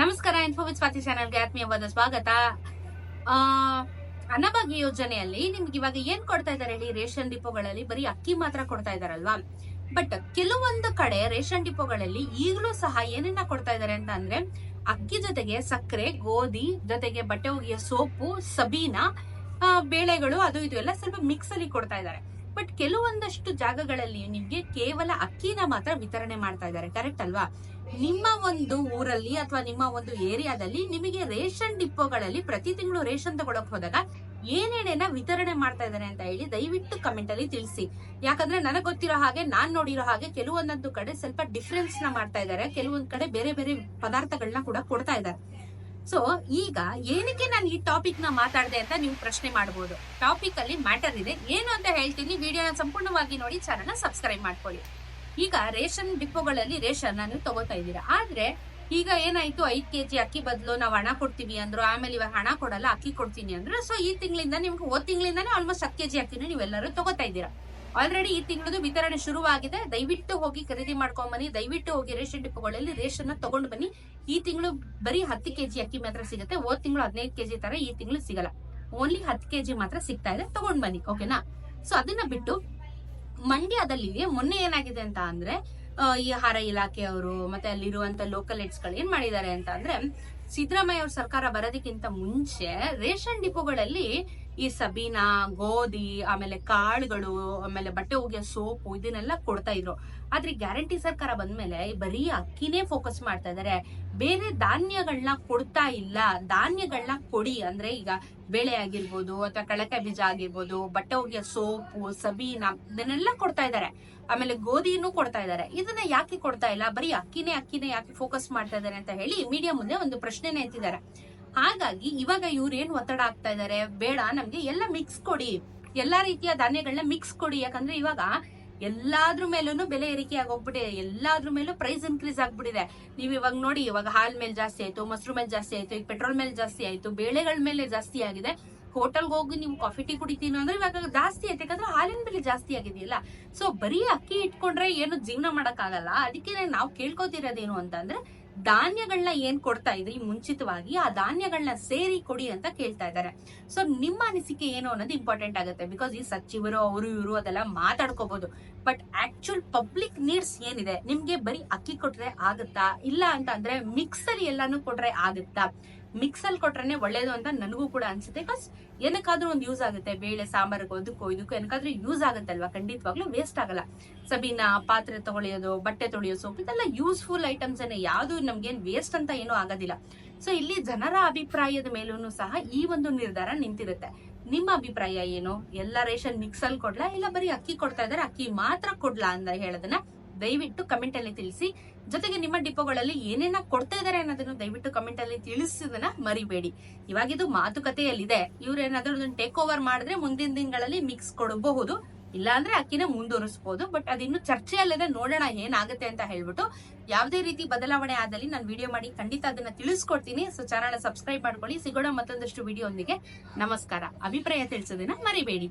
ನಮಸ್ಕಾರ ಇನ್ಫೋವಿತ್ ಸ್ವಾತಿ ಚಾನಲ್ಗೆ ಆತ್ಮೀಯವಾದ ಸ್ವಾಗತ. ಅನ್ನಭಾಗ್ಯ ಯೋಜನೆಯಲ್ಲಿ ನಿಮ್ಗೆ ಇವಾಗ ಏನ್ ಕೊಡ್ತಾ ಇದಾರೆ ಹೇಳಿ? ರೇಷನ್ ಡಿಪೋಗಳಲ್ಲಿ ಬರೀ ಅಕ್ಕಿ ಮಾತ್ರ ಕೊಡ್ತಾ ಇದಾರಲ್ವಾ ಬಟ್ ಕೆಲವೊಂದು ಕಡೆ ರೇಷನ್ ಡಿಪೋಗಳಲ್ಲಿ ಈಗಲೂ ಸಹ ಏನನ್ನ ಕೊಡ್ತಾ ಇದಾರೆ ಅಂತ ಅಂದ್ರೆ, ಅಕ್ಕಿ ಜೊತೆಗೆ ಸಕ್ಕರೆ, ಗೋಧಿ, ಜೊತೆಗೆ ಬಟ್ಟೆ ಒಗೆಯ ಸೋಪು, ಸಬೀನ ಬೇಳೆಗಳು, ಅದು ಇದು ಎಲ್ಲ ಸ್ವಲ್ಪ ಮಿಕ್ಸ್ ಅಲ್ಲಿ ಕೊಡ್ತಾ ಇದ್ದಾರೆ. ಬಟ್ ಕೆಲವೊಂದಷ್ಟು ಜಾಗಗಳಲ್ಲಿ ನಿಮ್ಗೆ ಕೇವಲ ಅಕ್ಕಿನ ಮಾತ್ರ ವಿತರಣೆ ಮಾಡ್ತಾ ಇದ್ದಾರೆ. ಕರೆಕ್ಟ್ ಅಲ್ವಾ? ನಿಮ್ಮ ಒಂದು ಊರಲ್ಲಿ ಅಥವಾ ನಿಮ್ಮ ಒಂದು ಏರಿಯಾದಲ್ಲಿ ನಿಮಗೆ ರೇಷನ್ ಡಿಪೋಗಳಲ್ಲಿ ಪ್ರತಿ ತಿಂಗಳು ರೇಷನ್ ತಗೊಳಕ್ ಹೋದಾಗ ಏನೇನೇನ ವಿತರಣೆ ಮಾಡ್ತಾ ಇದ್ದಾರೆ ಅಂತ ಹೇಳಿ ದಯವಿಟ್ಟು ಕಮೆಂಟ್ ಅಲ್ಲಿ ತಿಳಿಸಿ. ಯಾಕಂದ್ರೆ ನನಗೆ ಗೊತ್ತಿರೋ ಹಾಗೆ, ನಾನ್ ನೋಡಿರೋ ಹಾಗೆ ಕೆಲವೊಂದೊಂದು ಕಡೆ ಸ್ವಲ್ಪ ಡಿಫ್ರೆನ್ಸ್ನ ಮಾಡ್ತಾ ಇದ್ದಾರೆ. ಕೆಲವೊಂದ್ ಕಡೆ ಬೇರೆ ಬೇರೆ ಪದಾರ್ಥಗಳನ್ನ ಕೂಡ ಕೊಡ್ತಾ ಇದ್ದಾರೆ. ಸೊ ಈಗ ಏನಕ್ಕೆ ನಾನು ಈ ಟಾಪಿಕ್ನ ಮಾತಾಡಿದೆ ಅಂತ ನೀವು ಪ್ರಶ್ನೆ ಮಾಡಬಹುದು ಟಾಪಿಕ್ ಅಲ್ಲಿ ಮ್ಯಾಟರ್ ಇದೆ. ಏನು ಅಂತ ಹೇಳ್ತೀನಿ ವಿಡಿಯೋನ ಸಂಪೂರ್ಣವಾಗಿ ನೋಡಿ ಚಾನಲ್ ಸಬ್ಸ್ಕ್ರೈಬ್ ಮಾಡ್ಕೊಳ್ಳಿ. ಈಗ ರೇಷನ್ ಡಿಪೋಗಳಲ್ಲಿ ರೇಷನ್ ನಾನು ತಗೋತಾ ಇದ್ದೀರಾ. ಆದ್ರೆ, ಈಗ ಏನಾಯ್ತು, ಐದ್ ಕೆಜಿ ಅಕ್ಕಿ ಬದಲು ನಾವು ಹಣ ಕೊಡ್ತೀವಿ ಅಂದ್ರು, ಆಮೇಲೆ ಇವಾಗ ಹಣ ಕೊಡಲ್ಲ, ಅಕ್ಕಿ ಕೊಡ್ತೀನಿ ಅಂದ್ರು. ಸೊ ಈ ತಿಂಗಳಿಂದ ನಿಮ್ಗೆ, ಹೋದ್ ತಿಂಗಳಿಂದಾನೇ ಆಲ್ಮೋಸ್ಟ್ ಹತ್ತು ಕೆಜಿ ಅಕ್ಕಿನ ನೀವೆಲ್ಲರೂ ತಗೋತಾ ಇದ್ದೀರಾ. ಆಲ್ರೆಡಿ ಈ ತಿಂಗಳದು ವಿತರಣೆ ಶುರುವಾಗಿದೆ. ದಯವಿಟ್ಟು ಹೋಗಿ ಖರೀದಿ ಮಾಡ್ಕೊಂಡ್ ಬನ್ನಿ. ದಯವಿಟ್ಟು ಹೋಗಿ ರೇಷನ್ ಡಿಪೋಗಳಲ್ಲಿ ರೇಷನ್ ತಗೊಂಡು ಬನ್ನಿ. ಈ ತಿಂಗಳು ಬರೀ ಹತ್ತು ಕೆಜಿ ಅಕ್ಕಿ ಮಾತ್ರ ಸಿಗುತ್ತೆ. ಹೋದ್ ತಿಂಗಳು ಹದಿನೈದು ಕೆಜಿ ತರ ಈ ತಿಂಗಳು ಸಿಗಲ್ಲ. ಓನ್ಲಿ ಹತ್ತು ಕೆಜಿ ಮಾತ್ರ ಸಿಗ್ತಾ ಇದೆ. ತಗೊಂಡ್ ಬನ್ನಿ ಓಕೆನಾ ಸೊ ಅದನ್ನ ಬಿಟ್ಟು ಮಂಡ್ಯದಲ್ಲಿ ಮೊನ್ನೆ ಏನಾಗಿದೆ ಅಂತ ಅಂದ್ರೆ ಈ ಆಹಾರ ಇಲಾಖೆಯವರು ಮತ್ತೆ ಅಲ್ಲಿರುವಂತ ಲೋಕಲ್ ಹೆಡ್ಸ್ಗಳು ಏನ್ ಮಾಡಿದ್ದಾರೆ ಅಂತ ಅಂದ್ರೆ, ಸಿದ್ದರಾಮಯ್ಯ ಅವ್ರ ಸರ್ಕಾರ ಬರೋದಕ್ಕಿಂತ ಮುಂಚೆ ರೇಷನ್ ಡಿಪೋಗಳಲ್ಲಿ ಈ ಸಬೀನಾ, ಗೋಧಿ, ಆಮೇಲೆ ಕಾಳುಗಳು, ಆಮೇಲೆ ಬಟ್ಟೆ ಹೋಗಿಯ ಸೋಪು, ಇದನ್ನೆಲ್ಲ ಕೊಡ್ತಾ ಇದ್ರು. ಆದ್ರೆ ಗ್ಯಾರಂಟಿ ಸರ್ಕಾರ ಬಂದ್ಮೇಲೆ ಬರೀ ಅಕ್ಕಿನೇ ಫೋಕಸ್ ಮಾಡ್ತಾ ಇದಾರೆ. ಬೇರೆ ಧಾನ್ಯಗಳನ್ನ ಕೊಡ್ತಾ ಇಲ್ಲ. ಧಾನ್ಯಗಳನ್ನ ಕೊಡಿ. ಅಂದ್ರೆ ಈಗ ಬೇಳೆ ಆಗಿರ್ಬೋದು ಅಥವಾ ಕಳಕೆ ಬೀಜ ಆಗಿರ್ಬೋದು, ಬಟ್ಟೆ ಹೋಗಿಯ ಸೋಪು, ಸಬೀನಾ, ಇದನ್ನೆಲ್ಲ ಕೊಡ್ತಾ ಇದಾರೆ. ಆಮೇಲೆ ಗೋಧಿನೂ ಕೊಡ್ತಾ ಇದಾರೆ. ಇದನ್ನ ಯಾಕೆ ಕೊಡ್ತಾ ಇಲ್ಲ? ಬರೀ ಅಕ್ಕಿನೇ ಅಕ್ಕಿನೇ ಯಾಕೆ ಫೋಕಸ್ ಮಾಡ್ತಾ ಇದಾರೆ ಅಂತ ಹೇಳಿ ಮೀಡಿಯಾ ಮುಂದೆ ಒಂದು ಪ್ರಶ್ನೆನೇ ಎತ್ತಿದ್ದಾರೆ. ಹಾಗಾಗಿ ಇವಾಗ ಇವ್ರು ಏನ್ ಒತ್ತಡ ಆಗ್ತಾ ಇದಾರೆ? ಬೇಡ, ನಮ್ಗೆ ಎಲ್ಲ ಮಿಕ್ಸ್ ಕೊಡಿ. ಎಲ್ಲಾ ರೀತಿಯ ಧಾನ್ಯಗಳನ್ನ ಮಿಕ್ಸ್ ಕೊಡಿ. ಯಾಕಂದ್ರೆ ಇವಾಗ ಎಲ್ಲಾದ್ರ ಮೇಲೂ ಬೆಲೆ ಏರಿಕೆ ಆಗೋಗ್ಬಿಟ್ಟಿದೆ. ಎಲ್ಲಾದ್ರ ಮೇಲೂ ಪ್ರೈಸ್ ಇನ್ಕ್ರೀಸ್ ಆಗ್ಬಿಟ್ಟಿದೆ. ನೀವ್ ಇವಾಗ ನೋಡಿ, ಇವಾಗ ಹಾಲ್ ಮೇಲೆ ಜಾಸ್ತಿ ಆಯ್ತು, ಮೊಸರು ಮೇಲೆ ಜಾಸ್ತಿ ಆಯ್ತು, ಈಗ ಪೆಟ್ರೋಲ್ ಮೇಲೆ ಜಾಸ್ತಿ ಆಯ್ತು, ಬೇಳೆಗಳ ಮೇಲೆ ಜಾಸ್ತಿ ಆಗಿದೆ. ಹೋಟೆಲ್ಗೆ ಹೋಗಿ ನೀವು ಕಾಫಿ ಟೀ ಕುಡಿತೀನಿ ಅಂದ್ರೆ ಇವಾಗ ಜಾಸ್ತಿ ಆಯ್ತು. ಯಾಕಂದ್ರೆ ಹಾಲಿನ ಬೆಲೆ ಜಾಸ್ತಿ ಆಗಿದೆಯಲ್ಲ. ಸೊ ಬರೀ ಅಕ್ಕಿ ಇಟ್ಕೊಂಡ್ರೆ ಏನು ಜೀವನ ಮಾಡೋಕ್ಕಾಗಲ್ಲ. ಅದಕ್ಕೆ ನಾವು ಕೇಳ್ಕೊತಿರೋದೇನು ಅಂತ ಅಂದ್ರೆ ಧಾನ್ಯಗಳನ್ನ ಏನ್ ಕೊಡ್ತಾ ಇದ್ರಿ ಮುಂಚಿತವಾಗಿ ಆ ಧಾನ್ಯಗಳನ್ನ ಸೇರಿ ಕೊಡಿ ಅಂತ ಕೇಳ್ತಾ ಇದ್ದಾರೆ. ಸೊ ನಿಮ್ಮ ಅನಿಸಿಕೆ ಏನು ಅನ್ನೋದು ಇಂಪಾರ್ಟೆಂಟ್ ಆಗುತ್ತೆ. ಬಿಕಾಸ್ ಈ ಸಚಿವರು, ಅವರು, ಇವರು ಅದೆಲ್ಲ ಮಾತಾಡ್ಕೋಬಹುದು ಬಟ್ ಆಕ್ಚುಲ್ ಪಬ್ಲಿಕ್ ನೀಡ್ಸ್ ಏನಿದೆ? ನಿಮ್ಗೆ ಬರೀ ಅಕ್ಕಿ ಕೊಟ್ರೆ ಆಗುತ್ತಾ? ಇಲ್ಲ ಅಂತ ಅಂದ್ರೆ ಮಿಕ್ಸ್ ಅಲ್ಲಿ ಎಲ್ಲಾನು ಕೊಟ್ರೆ ಆಗುತ್ತಾ? ಮಿಕ್ಸ್ ಅಲ್ಲಿ ಕೊಟ್ರೇನೆ ಒಳ್ಳೇದು ಅಂತ ನನಗೂ ಕೂಡ ಅನ್ಸುತ್ತೆ. ಬಿಕಾಸ್ ಏನಕ್ಕಾದ್ರೂ ಒಂದು ಯೂಸ್ ಆಗುತ್ತೆ. ಬೇಳೆ ಸಾಂಬಾರ್ಗೆ ಅದಕ್ಕೂ ಇದಕ್ಕೂ ಏನಕ್ಕಾದ್ರೂ ಯೂಸ್ ಆಗುತ್ತೆ ಅಲ್ವಾ ಖಂಡಿತವಾಗ್ಲೂ ವೇಸ್ಟ್ ಆಗಲ್ಲ. ಸಬೀನ, ಪಾತ್ರೆ ತೊಗೊಳಿಯೋದು ಬಟ್ಟೆ ತೊಳೆಯೋ ಸೋಪ್, ಇದೆಲ್ಲ ಯೂಸ್ಫುಲ್ ಐಟಮ್ಸ್ ಯಾವುದು ನಮ್ಗೇನು ವೇಸ್ಟ್ ಅಂತ ಏನೂ ಆಗೋದಿಲ್ಲ. ಸೊ ಇಲ್ಲಿ ಜನರ ಅಭಿಪ್ರಾಯದ ಮೇಲೂ ಸಹ ಈ ಒಂದು ನಿರ್ಧಾರ ನಿಂತಿರುತ್ತೆ. ನಿಮ್ಮ ಅಭಿಪ್ರಾಯ ಏನು? ಎಲ್ಲ ರೇಷನ್ ಮಿಕ್ಸಲ್ಲಿ ಕೊಡ್ಲಾ? ಇಲ್ಲ ಬರೀ ಅಕ್ಕಿ ಕೊಡ್ತಾ ಇದಾರೆ ಅಕ್ಕಿ ಮಾತ್ರ ಕೊಡ್ಲಾ ಅಂತ ಹೇಳೋದನ್ನ ದಯವಿಟ್ಟು ಕಮೆಂಟ್ ಅಲ್ಲಿ ತಿಳಿಸಿ. ಜೊತೆಗೆ ನಿಮ್ಮ ಡಿಪೋಗಳಲ್ಲಿ ಏನೇನ ಕೊಡ್ತಾ ಇದಾರೆ ಅನ್ನೋದನ್ನು ದಯವಿಟ್ಟು ಕಮೆಂಟ್ ಅಲ್ಲಿ ತಿಳಿಸೋದನ್ನ ಮರಿಬೇಡಿ. ಇವಾಗ ಇದು ಮಾತುಕತೆಯಲ್ಲಿದೆ. ಇವ್ರೇನಾದ್ರೂ ಅದನ್ನ ಟೇಕ್ ಓವರ್ ಮಾಡಿದ್ರೆ ಮುಂದಿನ ದಿನಗಳಲ್ಲಿ ಮಿಕ್ಸ್ ಕೊಡಬಹುದು. ಇಲ್ಲ ಅಂದ್ರೆ ಅಕ್ಕಿನ ಮುಂದುವರಿಸಬಹುದು ಬಟ್ ಅದಿನ್ನು ಚರ್ಚೆಯಲ್ಲದೆ ನೋಡೋಣ ಏನಾಗುತ್ತೆ ಅಂತ ಹೇಳ್ಬಿಟ್ಟು ಯಾವುದೇ ರೀತಿ ಬದಲಾವಣೆ ಆದಲ್ಲಿ ನಾನು ವಿಡಿಯೋ ಮಾಡಿ ಖಂಡಿತ ಅದನ್ನ ತಿಳಿಸ್ಕೊಡ್ತೀನಿ. ಸೊ ಚಾನಲ್ ಸಬ್ಸ್ಕ್ರೈಬ್ ಮಾಡ್ಕೊಳ್ಳಿ. ಸಿಗೋಣ ಮತ್ತೊಂದಷ್ಟು ವಿಡಿಯೋ ನಮಸ್ಕಾರ. ಅಭಿಪ್ರಾಯ ತಿಳಿಸೋದನ್ನ ಮರಿಬೇಡಿ.